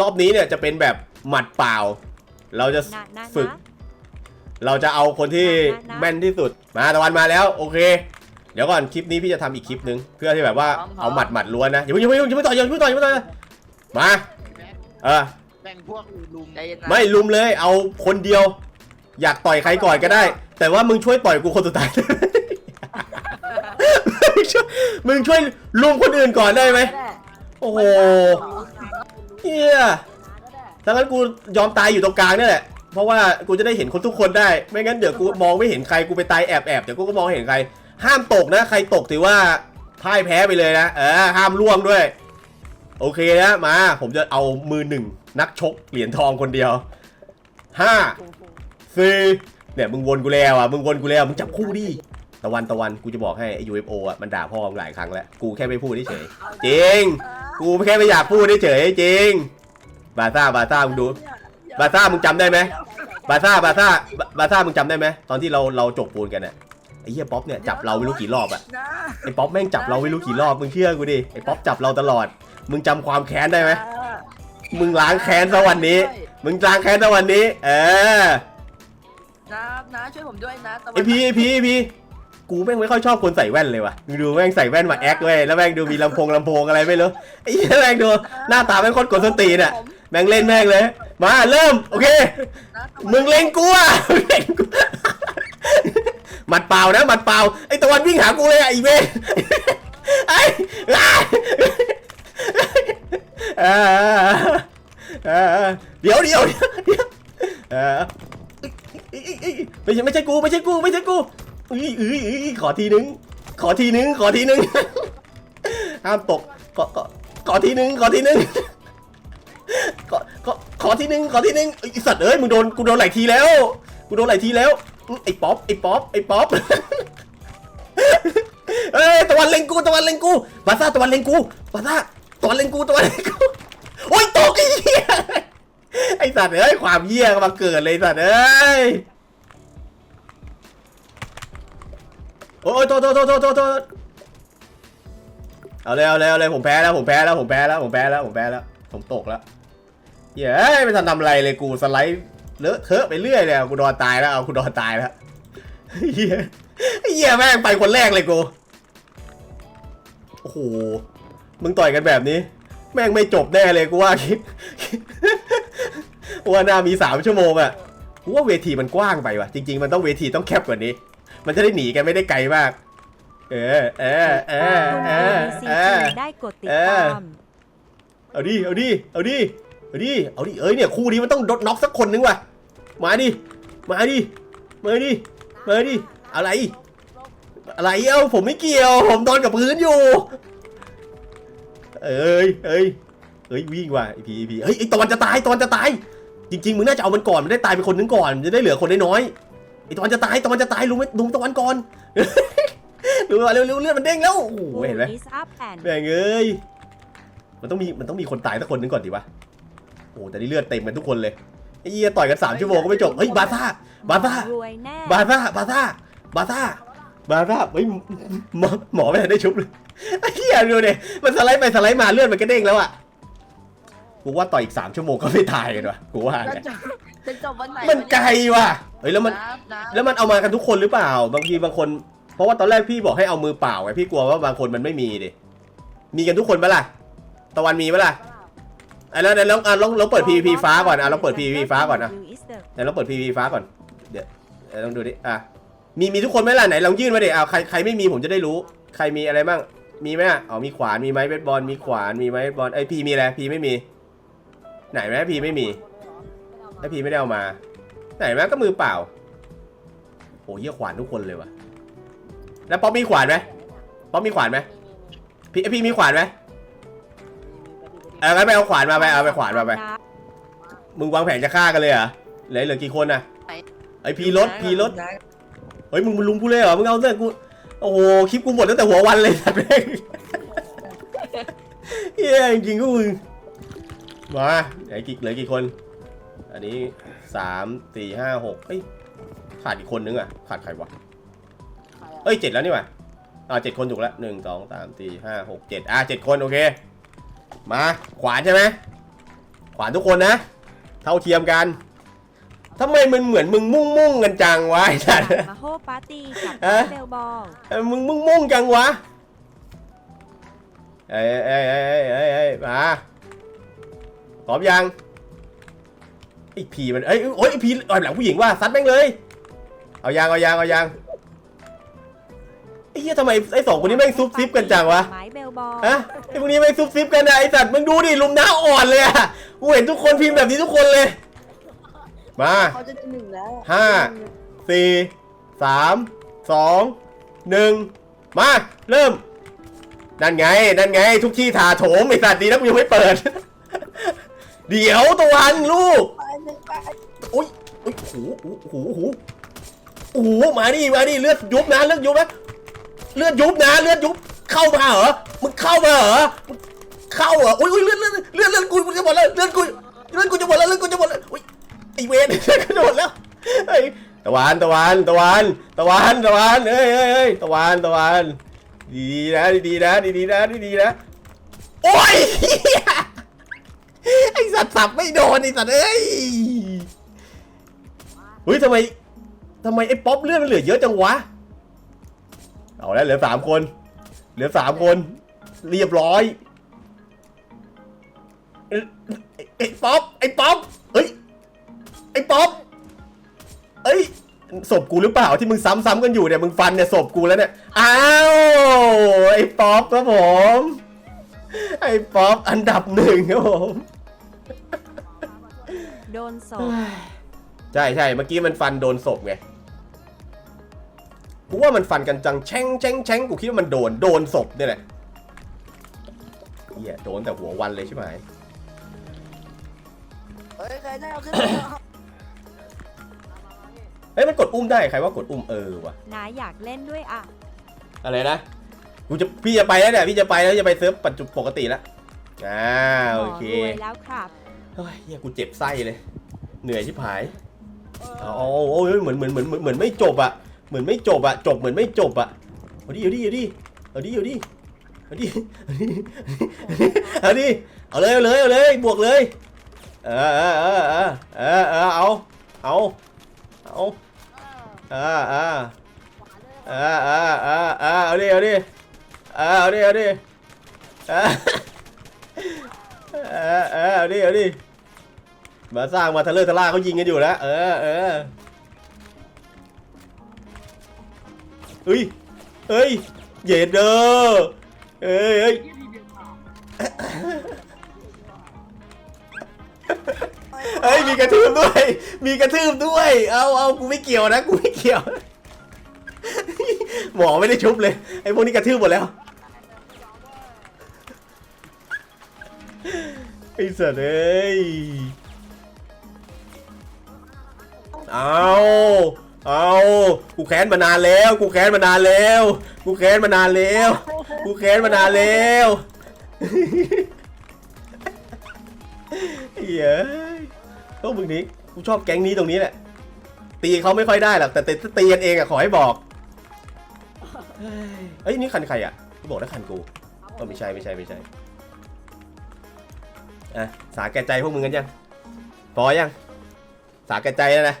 รอบนี้เนี่ยจะเป็นแบบหมัดเปล่า เราจะนะนะฝึกนะเราจะเอาคนที่นะนะแม่นที่สุด มาตะวันมาแล้ว โอเค เดี๋ยวก่อนคลิปนี้พี่จะทำอีกคลิปนึง เพื่อที่แบบว่าเอาหมัดหมัดล้วนนะอย่าเพิ่งอย่าเพิ่งอย่าเพิ่งต่อยอย่าเพิ่งต่อยอย่าเพิ่งต่อยมาเออแบ่งพวกลุมใจเย็นนะไม่ลุมเลย เอาคนเดียว อยากต่อยใครก่อนก็ได้ แต่ว่ามึงช่วยต่อยกูคนสุดท้ายมึงช่วยมึงช่วยลุมคนอื่นก่อนได้ไหมโอ้โห เฮียถ้างั้นกูยอมตายอยู่ตรงกลางนี่แหละ เพราะว่ากูจะได้เห็นคนทุกคนได้ ไม่งั้นเดี๋ยวกูมองไม่เห็นใคร กูไปตายแอบแอบเดี๋ยวกูก็มองเห็นใคร ห้ามตกนะ ใครตกถือว่าพ่ายแพ้ไปเลยนะ เออ ห้ามล่วงด้วย โอเคนะ มา ผมจะเอามือหนึ่งนักชกเหรียญทองคนเดียวห้าสี่เนี่ยมึงวนกูแล้วอะ มึงวนกูแล้วมึงจับคู่ดิตะวันตะวันกูจะบอกให้ไอ้ UFO อะมันด่าพ่อมึงหลายครั้งแล้ว กูแค่ไม่พูดเฉยจริง กูแค่ไม่อยากพูดเฉยๆจริง บาซ่าบาซ่ามึงดู บาซ่ามึงจำได้ไหม บาซ่าบาซ่าบาซ่ามึงจำได้ไหมตอนที่เราเราจกปูนกันอะไอ้เหี้ยป๊อปเนี่ยจับเราไม่รู้กี่รอบอะนะไอ้ป๊อปแม่งจับเราไม่รู้กี่รอบมึงเชื่อกูดิไอ้ป๊อปจับเราตลอด มึงจำความแค้นได้ไหมมึงล้างแค้นซะวันนี้ มึงล้างแค้นซะวันนี้ เออ นะนะช่วยผมด้วยนะตะวันไอพีไอพีไอพี กูแม่งไม่ค่อยชอบคนใส่แว่นเลยว่ะดูแม่งใส่แว่นมาแอคเว้ยแล้วแม่งดูมีลำโพงลำโพงอะไรไม่รู้ไอ้เหี้ยแม่งดูหน้าตาแม่งโคตรกดสตีนอะแม่งเล่นแม่งเลย มาเริ่มโอเค มึงเล่นกูอะมึงเล่นกูหมัดเปล่านะหมัดเปล่าไอ้ตะวันวิ่งหากูเลยอะไอีเวนไอ้อ้าเออเดี๋ยวเดี๋ยวเดี๋ยวเดี๋ยวเออไม่ใช่ไม่ใช่กูไม่ใช่กูไม่ใช่กู อุ้ยอุ้ยอุ้ยขอทีนึง ขอทีนึง ขอทีนึง ห้ามตก ขอขอขอทีนึง ขอทีนึง ขอขอขอทีนึง ขอทีนึงไอสัตว์เอ้ย มึงโดน กูโดนหลายทีแล้ว กูโดนหลายทีแล้ว ไอ้ป๊อป ไอ้ป๊อป ไอ้ป๊อป เอ้ย ตะวันเล็งกู ตะวันเล็งกู บาซ่า ตะวันเล็งกู บาซ่า ตะวันเล็งกู ตะวันเล็งกู โอ้ยตกไอ้เหี้ยไอ้สัตว์เอ้ย ความเหี้ยมาเกิดเลยสัตว์เอ้ย โอ้ยโทษโทษโทษโทษโทษเอาเลยเอาเลยเอาเลยผมแพ้แล้วผมแพ้แล้วผมแพ้แล้วผมแพ้แล้วผมแพ้แล้วผมตกแล้วเย้ยไม่ทันทำอะไรเลยกูสไลด์เลอะเทอะไปเรื่อยเลยกูนอนตายแล้วเอากูนอนตายแล้วเฮียเฮียแม่งไปคนแรกเลยกูโอ้โหมึงต่อยกันแบบนี้ แม่งไม่จบแน่เลยกูว่าคิดว่าน่ามีสามชั่วโมงอะกูว่าเวทีมันกว้างไปว่ะจริง ๆ มันต้องเวทีต้องแคบกว่านี้ มันจะได้หนีกันไม่ได้ไกลมาก เออ เออ เออคุณเอเออซีเอจีอได้กดติดเออตาม เอาดิ เอาดิ เอาดิ เอาดิ เอาดิ เอ้ยเนี่ยคู่นี้มันต้องดดน็อกสักคนนึงว่ะ มาดิ มาดิ มาดิ มาดิ อะไร อะไรเอ้าผมไม่เกี่ยว ผมนอนกับพื้นอยู่ เอ้ย เอ้ย เอ้ยวิ่งว่ะไอพีไอพีเฮ้ยไอตอนจะตายตอนจะตาย จริงๆมึงน่าจะเอามันก่อนมันได้ตายไปคนนึงก่อนมันจะได้เหลือคนน้อยๆ ไอตอนจะตายตอนจะตายลุงไม่ลุงตะวันก่อนลุงเร็วเร็วเลือดมันเด้งแล้วโอ้โหเห็นไหม is up and แม่งเอ้ยมันต้องมีมันต้องมีคนตายสักคนหนึงก่อนดิวะโอ้แต่นี่เลือดเต็มกันทุกคนเลยไอ้เหี้ยต่อยกันสามชั่วโมงก็ไม่จบเฮ้ยบาซ่าบาซ่ารวยแน่บาซ่าบาซ่าบาซ่าบาซ่าเฮ้ยหมอหมอไม่ทันได้ชุบเลยไอ้เหี้ยดูดิมันสไลด์ไปสไลด์มาเลือดมันก็เด้งแล้วอะ กูว่าต่อยอีกสามชั่วโมงก็ไม่ตายกันวะกูว่าจะเนี่ยจบจะจบวันไหนมันไกลว่ะเฮ้ยแล้วมันนะนะแล้วมันเอามากันทุกคนหรือเปล่า บางทีบางคน เพราะว่าตอนแรกพี่บอกให้เอามือเปล่าไงพี่กลัวว่าบางคนมันไม่มีดิมีกันทุกคนปะล่ะตะวันมีปะล่ะอะแล้วเดี๋ยวลองอะลองลองเปิด PVP ฟ้าก่อนอะลองเปิด PVP ฟ้าก่อนนะ You is the เดี๋ยวลองเปิด PVP ฟ้าก่อนเดี๋ยวเดี๋ยวลองดูดิอะมีมีทุกคนไหมล่ะไหนลองยื่นมาดิอะใครใครไม่มีผมจะได้รู้ ใครมีอะไรบ้างมีไหมอะอ๋อมีขวานมีไม้เบสบอลมีขวานมีไม้เบสบอลไอยพีมีอะไรพีไม่มี ไหนไหมพีไม่มีไอพีไม่ได้เอามา ไหนไหมก็มือเปล่าโอ้ยเหี้ยขวานทุกคนเลยว่ะแล้วป๊อปมีขวานไหมป๊อปมีขวานไหมพี่ไอพี่มีขวานไหมเอองั้นไปเอาขวานมาไปเอาไปขวานมาไปมึงวางแผนจะฆ่ากันเลยเหรอเหลือเหลือกี่คนน่ะไอพีรถพีรถเฮ้ยมึงมึงลุมกูเลยเหรอมึงเอาเรื่องกูโอ้โหคลิปกูหมดตั้งแต่หัววันเลยสัตว์แม่งเฮียจริงก็มึง มาเหลือกี่เหลือกี่คน อันนี้สามสี่ห้าหกเฮ้ยขาดอีกคนนึงอะ ขาดใครวะ เอ้ยเจ็ดแล้วนี่หว่าอ่าเจ็ดคนถูกแล้วหนึ่งสองสามสี่ห้าหกเจ็ดอะเจ็ดคนโอเค มา ขวานใช่ไหมขวานทุกคนนะ เท่าเทียมกันทำไมมันเหมือนมึงมุ่งมุ่งๆกันจังวะไอ้สัตว์ มาโฮปาร์ตี้กับฮะเบลบอลเอ้ยมึงมุ่งมุ่งๆจังวะเอ้ยเอ้ยเอ้ยเอ้ยเอ้ยเอ้ยมา พร้อมยังไอ้ผีมันเอ้ยโอ้ยไอ้ผีอ่อยหลังผู้หญิงว่ะซัดแม่งเลย เอายางเอายางเอายางไอ้เหี้ยทำไมไอ้สองคนนี้แม่งซุบซิบกันจังวะไม้เบลบอลฮะไอ้พวกนี้ไม่ซุบซิบกันนะไอ้สัตว์มึงดูดิลุมหน้าอ่อนเลยอะกูเห็นทุกคนพิมพ์แบบนี้ทุกคนเลย มาเขาจะหนึ่งแล้วห้าสี่สามสองหนึ่งมาเริ่มนั่นไงนั่นไงทุกที่ถาโถมไอ้สัตว์ดีนะกูยังไม่เปิด เดี๋ยวตะวันลูกไปหนึ่งไปอุ้ยอุ้ยโอ้โหโอ้โหโอ้โหมาดิมาดิเลือดยุบนะเลือดยุบนะเลือดยุบนะเลือดยุบเข้ามาเหรอมึงเข้ามาเหรอมึงเข้าเหรออุ้ยอุ้ยเลือดเลือดเลือดเลือดกูจะหมดแล้วเลือดกูเลือดกูจะหมดแล้วเลือดกูจะหมดแล้วอุ้ยไอเวรเลือดกูจะหมดแล้วเฮ้ยตะวันตะวันตะวันตะวันตะวันเฮ้ยเฮ้ยเฮ้ยตะวันตะวันดีๆนะดีๆนะดีๆนะดีๆนะโอ้ยเหี้ย ไอสัตว์สับไม่โดนไอสัตว์เอ้ยเฮ้ยทำไมทำไมไอ้ป๊อปเลือดมันเหลือเยอะจังวะ เอาแล้วเหลือสามคน เหลือสามคน เรียบร้อยไอ้ป๊อปไอ้ป๊อปเฮ้ยไอ้ป๊อปเอ้ยศพกูหรือเปล่าที่มึงซ้ำๆกันอยู่เนี่ยมึงฟันเนี่ยศพกูแล้วเนี่ยอ้าวไอ้ป๊อปครับผมไอ้ป๊อปอันดับหนึ่งครับผม โดนศพใช่ใช่เมื่อกี้มันฟันโดนศพไงกูว่ามันฟันกันจังแช่งแช่งแช่งกูคิดว่ามันโดนโดนศพเนี่ยแหละเหี้ยโดนแต่หัววันเลยใช่ไหมเฮ้ยใครได้เอาขึ้นเฮ้ยมันกดอุ้มได้ใครว่ากดอุ้มเออวะน้าอยากเล่นด้วยอะ อะไรนะกูจะพี่จะไปแล้วเนี่ยพี่จะไปแล้วจะไปเซิร์ฟปัจจุปกติแล้วอ่าหมโออเครวยแล้วครับ เฮ้ยเหี้ยกูเจ็บไส้เลย เหนื่อยชิบหายเอาเอาโอ้ยเหมือนเหมือนเหมือนเหมือนเหมือนไม่จบอะเหมือนไม่จบอะจบเหมือนไม่จบอะเอาดิเอาดิเอาดิเอาดิเอาดิเอาดิเอาดิเอาเลยเอาเลยเอาเลยบวกเลยเออเออเออเออเออเออเอาเอาเอาเออเออเออเออเออเออเอาดิเอาดิเออเอาดิเอาดิเออ เออเออเอาดิเอาดิมาสร้างมาทะเลอะทะล่าเขายิงกันอยู่แล้วเออเออเฮ้ยเฮ้ยเย็ดเด้อเฮ้ยเฮ้ยเฮ้ยมีกระทืบด้วย มีกระทืบด้วย เอาเอากูไม่เกี่ยวนะ กูไม่เกี่ยว หมอไม่ได้ชุบเลย ไอ้พวกนี้กระทืบหมดแล้ว อ้สัตว์เอ้ยเอาเอากูแค้นมานานแล้ว กูแค้นมานานแล้ว กูแค้นมานานแล้ว กูแค้นมานานแล้วเฮ้ยพวกมึงนี้กูชอบแก๊งนี้ตรงนี้แหละ ตีเขาไม่ค่อยได้หรอกแต่แต่ถ้าตีกันเองอะขอให้บอกเอ้ยนี่คันใครอะกูบอกแล้วคันกูก็ไม่ใช่ไม่ใช่ไม่ใช่ อะสาแก่ใจพวกมึงกันยังพอยัง สาแก่ใจแล้วนะ